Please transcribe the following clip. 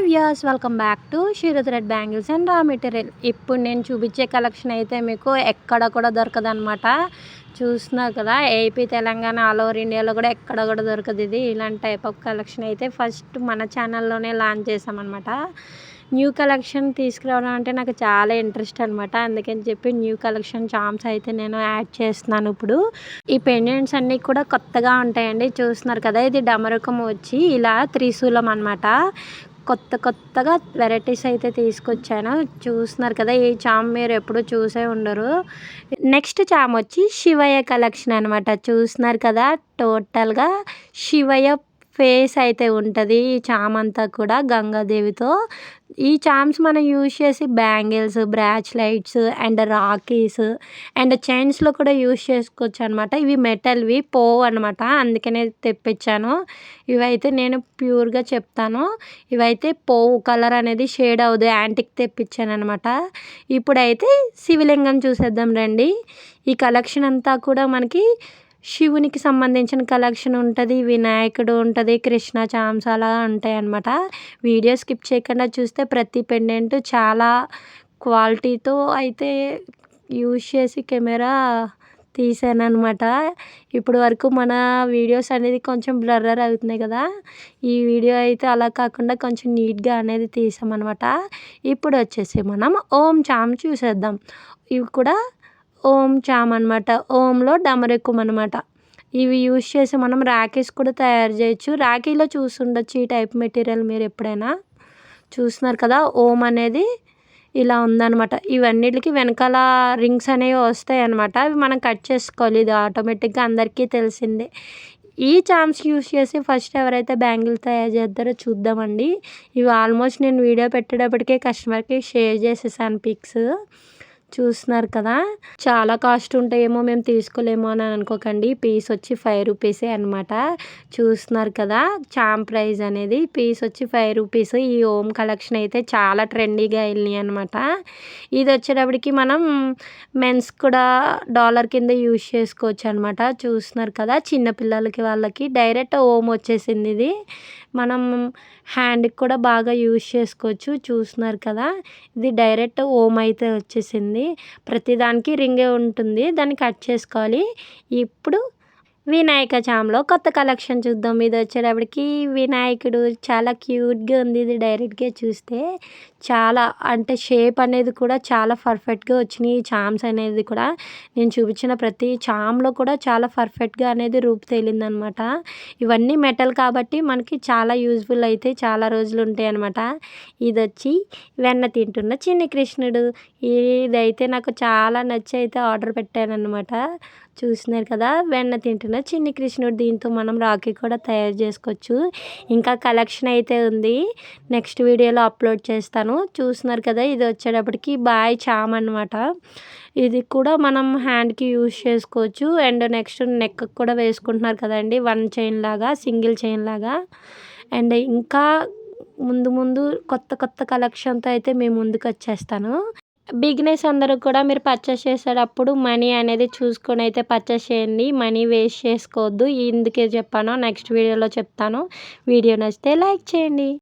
Hi welcome back to red bangles and raw material. ఇప్పుడు నేను చూపించే కలెక్షన్ అయితే మీకు ఎక్కడ కూడా దొరకదనమాట చూస్తున్నారు కదా ఏపీ తెలంగాణ ఆల్ ఓవర్ ఇండియాలో కూడా ఎక్కడ కూడా దొరకదు ఇది. ఇలాంటి టైప్ ఆఫ్ కలెక్షన్ అయితే ఫస్ట్ మన ఛానల్లోనే లాంచ్ చేసామన్నమాట న్యూ కలెక్షన్ తీసుకురావడం అంటే నాకు చాలా ఇంట్రెస్ట్ అనమాట అందుకని చెప్పి న్యూ కలెక్షన్ చామ్స్ అయితే నేను యాడ్ చేస్తున్నాను ఇప్పుడు. ఈ పెండెంట్స్ అన్నీ కూడా కొత్తగా ఉంటాయండి. చూస్తున్నారు కదా ఇది డమరకం వచ్చి ఇలా త్రిశూలం అనమాట కొత్త కొత్తగా వెరైటీస్ అయితే తీసుకొచ్చాను. చూస్తున్నారు కదా ఈ చామ్ మీరు ఎప్పుడు చూసే ఉండరు. నెక్స్ట్ చామ్ వచ్చి శివయ్య కలెక్షన్ అనమాట చూస్తున్నారు కదా టోటల్గా శివయ్య ఫేస్ అయితే ఉంటుంది ఈ చామ్ అంతా కూడా గంగాదేవితో. ఈ చామ్స్ మనం యూజ్ చేసి bangles bracelets and rakhis and చైన్స్లో కూడా యూజ్ చేసుకోవచ్చు అనమాట ఇవి మెటల్వి పోవు అనమాట. అందుకనే తెప్పించాను. ఇవైతే నేను ప్యూర్గా చెప్తాను. ఇవైతే పోవు కలర్ అనేది షేడ్ అవ్వదు. యాంటిక్ తెప్పించాను అనమాట ఇప్పుడైతే శివలింగం చూసేద్దాం రండి. ఈ కలెక్షన్ అంతా కూడా మనకి శివునికి సంబంధించిన కలెక్షన్ ఉంటుంది వినాయకుడు ఉంటుంది కృష్ణ చామ్స్ అలా ఉంటాయి అన్నమాట వీడియో స్కిప్ చేయకుండా చూస్తే ప్రతి పెండెంట్ చాలా క్వాలిటీతో అయితే యూజ్ చేసి కెమెరా తీసాను అనమాట ఇప్పుడు వరకు మన వీడియోస్ అనేది కొంచెం బ్లర్రర్ అవుతున్నాయి కదా. ఈ వీడియో అయితే అలా కాకుండా కొంచెం నీట్గా అనేది తీసామన్నమాట. ఇప్పుడు వచ్చేసి మనం ఓం చామ్ చూసేద్దాం. ఇవి కూడా ఓం చామ్ అనమాట ఓంలో డమరెక్కుం అనమాట ఇవి యూజ్ చేసి మనం రాఖీస్ కూడా తయారు చేయొచ్చు. రాఖీలో చూసుండొచ్చు ఈ టైప్ మెటీరియల్ మీరు ఎప్పుడైనా. చూస్తున్నారు కదా ఓం అనేది ఇలా ఉందనమాట ఇవన్నిటికి వెనకాల రింగ్స్ అనేవి వస్తాయి అనమాట అవి మనం కట్ చేసుకోవాలి. ఇది ఆటోమేటిక్గా అందరికీ తెలిసిందే. ఈ చామ్స్ యూస్ చేసి ఫస్ట్ ఎవరైతే బ్యాంగిల్ తయారు చేస్తారో చూద్దామండి. ఇవి ఆల్మోస్ట్ నేను వీడియో పెట్టేటప్పటికే కస్టమర్కి షేర్ చేసేసాను పిక్స్. చూస్తున్నారు కదా. చాలా కాస్ట్ ఉంటాయేమో మేము తీసుకోలేమో అని అనుకోకండి. పీస్ వచ్చి ఫైవ్ రూపీసే అనమాట చూస్తున్నారు కదా చామ్ ప్రైజ్ అనేది. పీస్ వచ్చి ఫైవ్ రూపీస్. ఈ ఓమ్ కలెక్షన్ అయితే చాలా ట్రెండీగా వెళ్ళినాయి అనమాట ఇది వచ్చేటప్పటికి మనం మెన్స్ కూడా డాలర్ కింద యూజ్ చేసుకోవచ్చు అనమాట చూస్తున్నారు కదా చిన్నపిల్లలకి వాళ్ళకి. డైరెక్ట్ ఓమ్ వచ్చేసింది ఇది. మనం హ్యాండ్కి కూడా బాగా యూజ్ చేసుకోవచ్చు. చూస్తున్నారు కదా? ఇది డైరెక్ట్ ఓమ్ అయితే వచ్చేసింది. ప్రతిదానికి రింగే ఉంటుంది. దాన్ని కట్ చేసుకోవాలి. ఇప్పుడు వినాయక చామ్లో కొత్త కలెక్షన్ చూద్దాం. ఇది వచ్చేటప్పటికి వినాయకుడు చాలా క్యూట్గా ఉంది. ఇది డైరెక్ట్గా చూస్తే చాలా అంటే షేప్ అనేది కూడా చాలా పర్ఫెక్ట్గా వచ్చినాయి. చామ్స్ అనేది కూడా నేను చూపించిన ప్రతి చామ్లో కూడా చాలా పర్ఫెక్ట్గా అనేది రూపు తేలిందనమాట. ఇవన్నీ మెటల్ కాబట్టి మనకి చాలా యూజ్ఫుల్ అయితే చాలా రోజులు ఉంటాయి అనమాట ఇది వచ్చి వెన్న తింటున్న చిన్ని కృష్ణుడు. ఇదైతే నాకు చాలా నచ్చి అయితే ఆర్డర్ పెట్టాను అనమాట చూసినారు కదా వెన్న తింటున్న చిన్ని కృష్ణుడు దీంతో మనం రాఖీ కూడా తయారు చేసుకోవచ్చు. ఇంకా కలెక్షన్ అయితే ఉంది. నెక్స్ట్ వీడియోలో అప్లోడ్ చేస్తాను. చూస్తున్నారు కదా ఇది వచ్చేటప్పటికి బాయ్ చామ్ అనమాట ఇది కూడా మనం హ్యాండ్కి యూజ్ చేసుకోవచ్చు. అండ్ నెక్స్ట్ నెక్ కూడా వేసుకుంటున్నారు కదండి వన్ చైన్ లాగా సింగిల్ చైన్ లాగా. అండ్ ఇంకా ముందు ముందు కొత్త కొత్త కలెక్షన్తో అయితే మేము ముందుకు వచ్చేస్తాను. బిగ్నెస్ అందరూ కూడా మీరు పర్చేస్ చేసేటప్పుడు మనీ అనేది చూసుకొని అయితే పర్చేస్ చేయండి. మనీ వేస్ట్ చేసుకోవద్దు. ఇందుకే చెప్పాను. నెక్స్ట్ వీడియోలో చెప్తాను. వీడియో నచ్చితే లైక్ చేయండి.